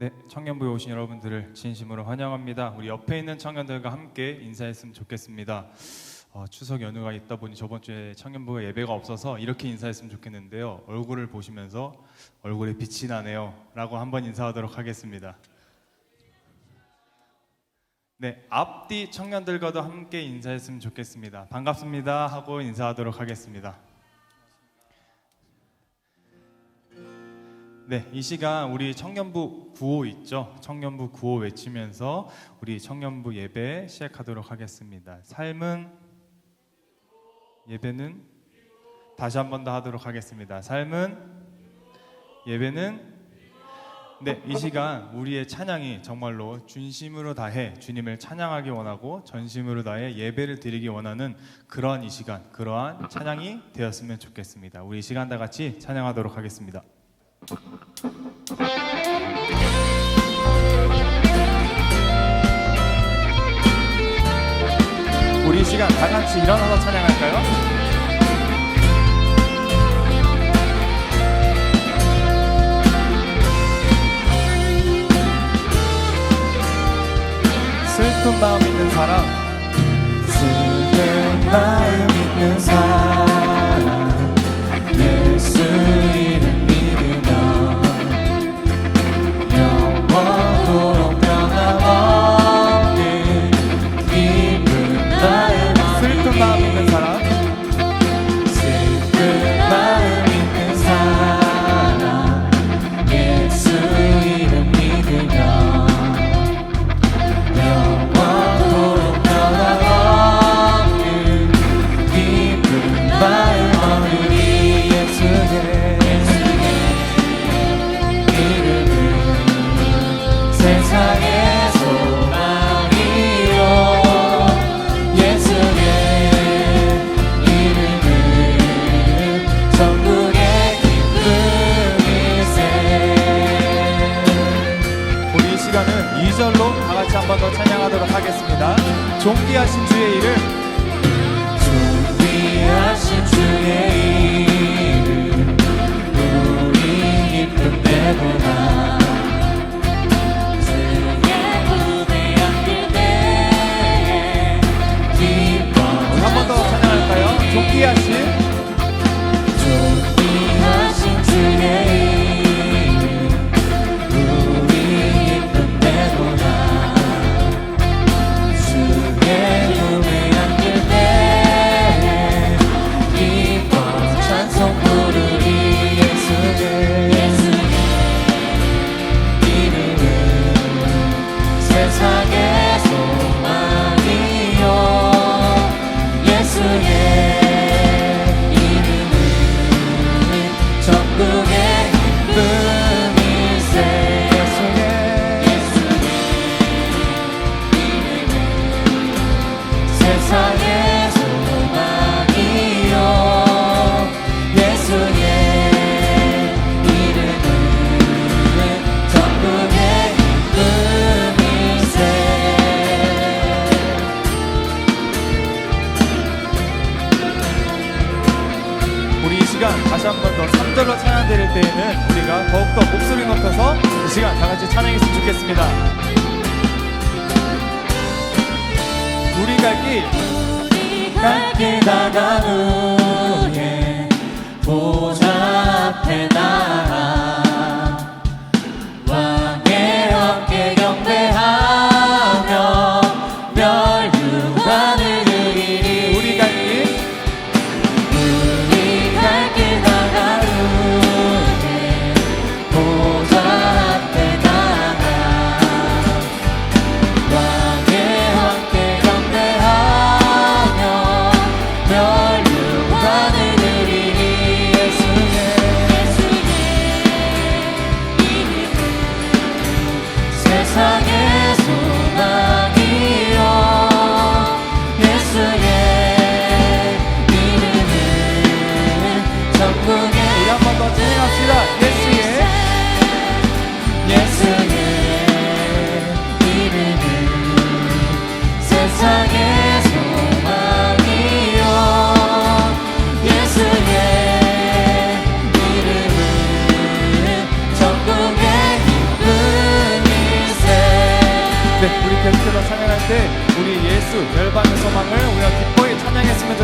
네, 청년부에 오신 여러분들을 진심으로 환영합니다. 우리 옆에 있는 청년들과 함께 인사했으면 좋겠습니다. 어, 추석 연휴가 있다 보니 저번 주에 청년부가 예배가 없어서 이렇게 인사했으면 좋겠는데요. 얼굴을 보시면서 얼굴에 빛이 나네요라고 한번 인사하도록 하겠습니다. 네, 앞뒤 청년들과도 함께 인사했으면 좋겠습니다. 반갑습니다 하고 인사하도록 하겠습니다. 네, 이 시간 우리 청년부 구호 있죠? 청년부 구호 외치면서 우리 청년부 예배 시작하도록 하겠습니다. 삶은 예배는 다시 한 번 더 하도록 하겠습니다. 삶은 예배는 네, 이 시간 우리의 찬양이 정말로 진심으로 다해 주님을 찬양하기 원하고 전심으로 다해 예배를 드리기 원하는 그러한 이 시간, 그러한 찬양이 되었으면 좋겠습니다. 우리 이 시간 다 같이 찬양하도록 하겠습니다. 우리 이 시간 다 같이 일어나서 찬양할까요? 슬픈 마음 있는 사람 드릴 때에는 우리가 더욱더 목소리 높여서 이 시간 다 같이 찬양했으면 좋겠습니다. 우리 갈길 갈길 나간 후에 보좌 앞에 나아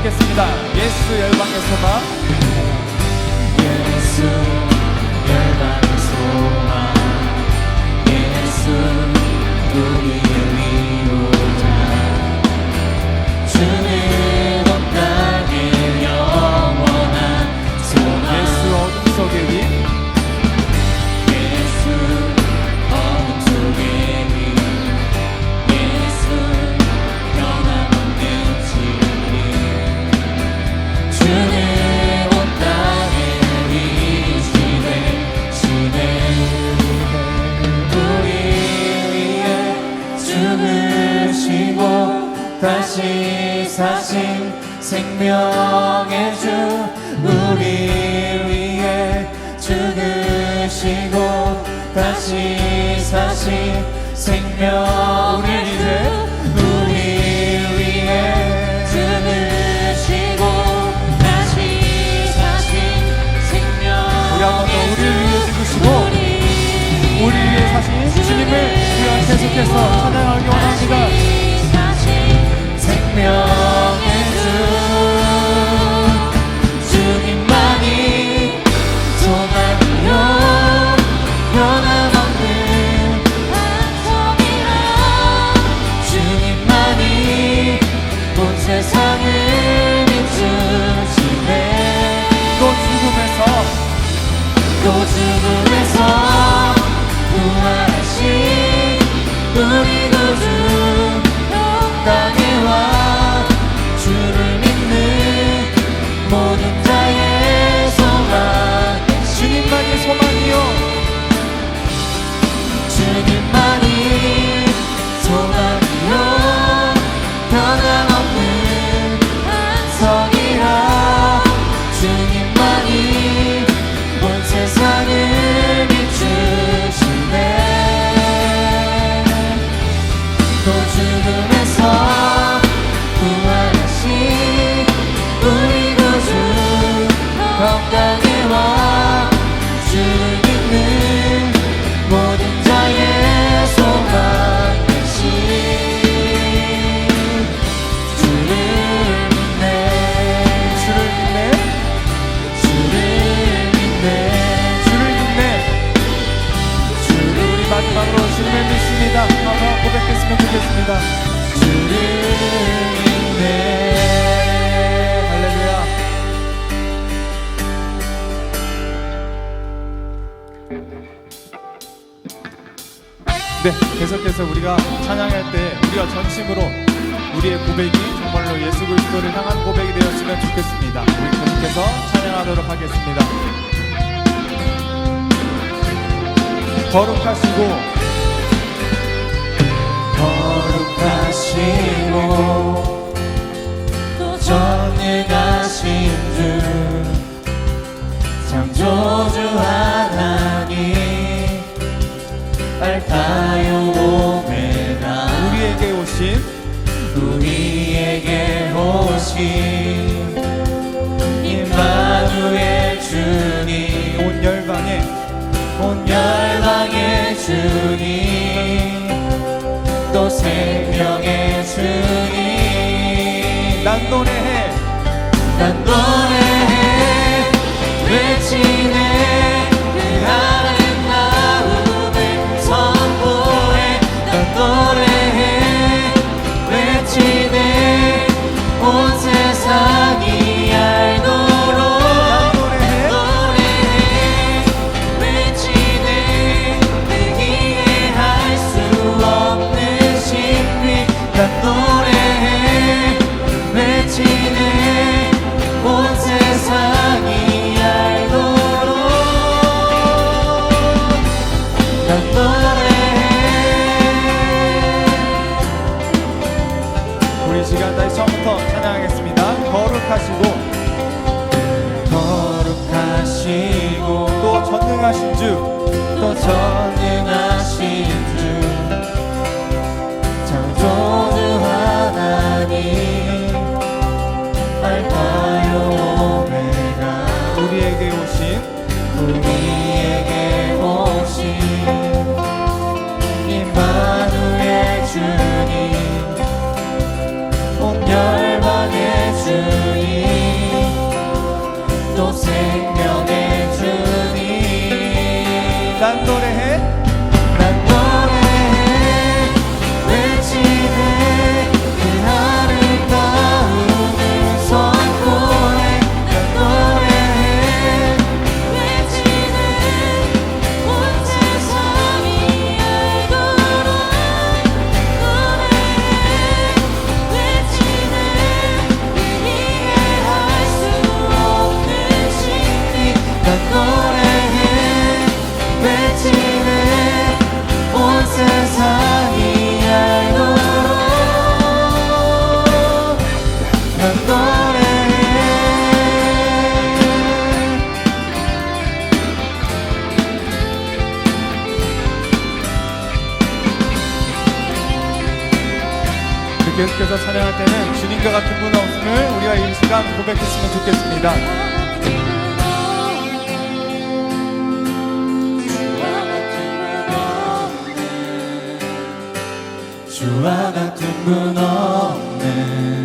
좋겠습니다. 예수 열방에서만 예수 생명의 주 우리 위해 죽으시고 다시 사신 생명의 주 우리 위해 죽으시고 다시 사신 생명의 우리 우리를 위해 죽으시고 우리 위해 사신 주님을 우리가 계속해서 찬양 come down. 우리가 찬양할 때 우리가 전심으로 우리의 고백이 정말로 예수 그리스도를 향한 고백이 되었으면 좋겠습니다. 우리 계속해서 찬양하도록 하겠습니다. 거룩하시고 거룩하시고 또 전능하신 주 창조주 하나님 알까요 오신 우리에게 오신 임마누엘 주님. 온 열방에 온 열방의 주님. 또 생명의 주님. 난 노래해. 난 노래해 I Lord. 고백했으면 좋겠습니다. 주와 같은 분 없네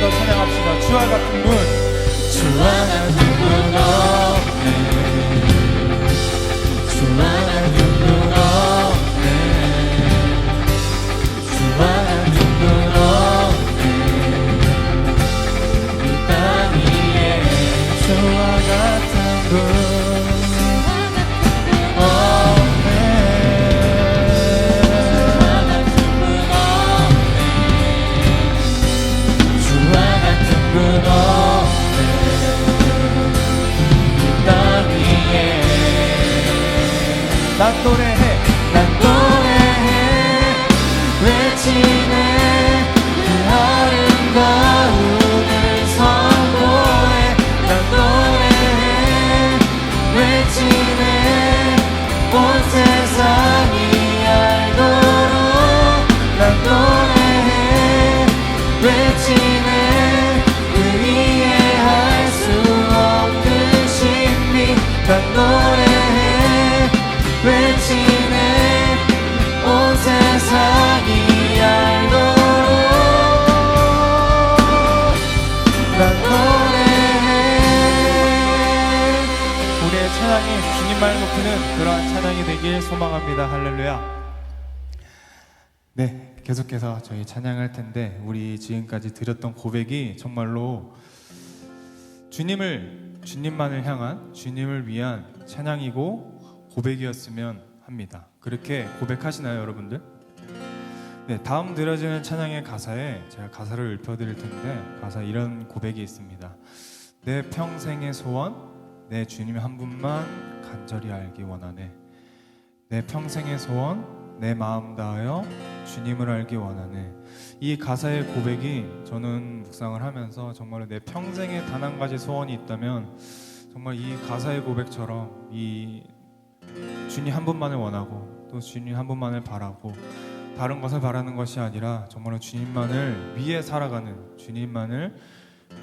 번 더 찬양합시다. 주와 같은 분 주와 같은 난노 찬양이 주님만을 높이는 그러한 찬양이 되길 소망합니다. 할렐루야. 네, 계속해서 저희 찬양할 텐데 우리 지금까지 드렸던 고백이 정말로 주님을 주님만을 향한 주님을 위한 찬양이고 고백이었으면 합니다. 그렇게 고백하시나요, 여러분들? 네, 다음 들려지는 찬양의 가사에 제가 가사를 읊어드릴 텐데 가사 이런 고백이 있습니다. 내 평생의 소원, 내 주님 한 분만 간절히 알기 원하네. 내 평생의 소원, 내 마음 다하여 주님을 알기 원하네. 이 가사의 고백이 저는 묵상을 하면서 정말 내 평생에 단 한 가지 소원이 있다면 정말 이 가사의 고백처럼 이 주님 한 분만을 원하고 또 주님 한 분만을 바라고 다른 것을 바라는 것이 아니라 정말로 주님만을 위해 살아가는 주님만을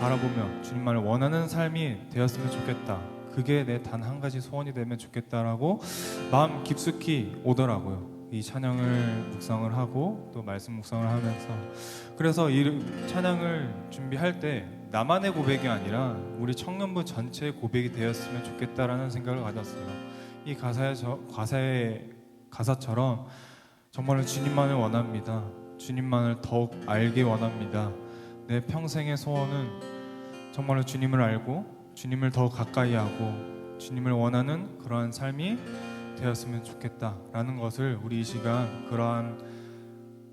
바라보며 주님만을 원하는 삶이 되었으면 좋겠다. 그게 내 단 한 가지 소원이 되면 좋겠다라고 마음 깊숙이 오더라고요. 이 찬양을 묵상을 하고 또 말씀 묵상을 하면서 그래서 이 찬양을 준비할 때 나만의 고백이 아니라 우리 청년부 전체의 고백이 되었으면 좋겠다라는 생각을 가졌어요. 이 가사의 저, 가사의 가사처럼 정말로 주님만을 원합니다. 주님만을 더욱 알기 원합니다. 내 평생의 소원은 정말로 주님을 알고 주님을 더 가까이 하고 주님을 원하는 그러한 삶이 되었으면 좋겠다라는 것을 우리 이 시간 그러한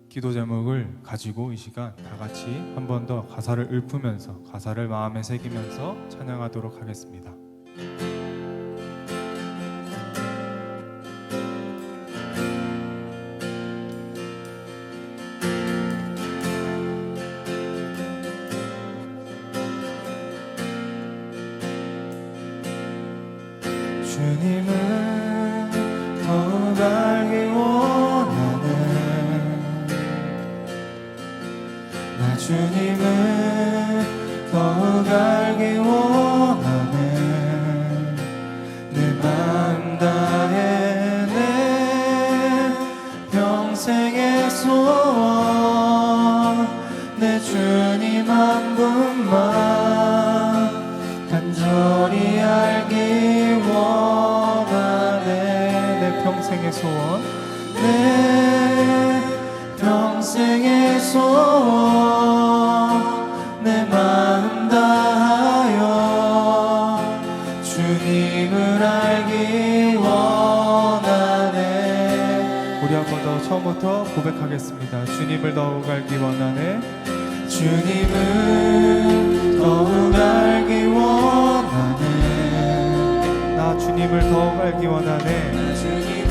기도 제목을 가지고 이 시간 다 같이 한 번 더 가사를 읊으면서 가사를 마음에 새기면서 찬양하도록 하겠습니다. 주 소원. 내 평생의 소원 내 마음 다하여 주님을 알기 원하네. 우리 한 번 더 처음부터 고백하겠습니다. 주님을 더욱 알기 원하네. 주님을 더욱 알기 원하네. 나 주님을 더욱 알기 원하네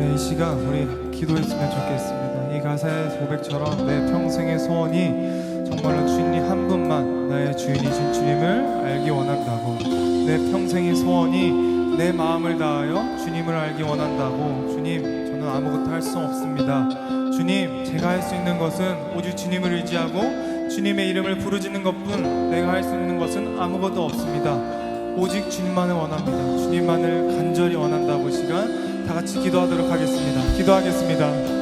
네 네, 이 시간 우리 기도했으면 좋겠습니다. 이 가사의 고백처럼 내 평생의 소원이 정말로 주님 한 분만 나의 주인이신 주님을 알기 원한다고 내 평생의 소원이 내 마음을 다하여 주님을 알기 원한다고 주님 저는 아무것도 할 수 없습니다. 주님 제가 할 수 있는 것은 오직 주님을 의지하고 주님의 이름을 부르짖는 것뿐 내가 할 수 있는 것은 아무것도 없습니다. 오직 주님만을 원합니다. 주님만을 간절히 원한다고 이 시간 다 같이 기도하도록 하겠습니다. 기도하겠습니다.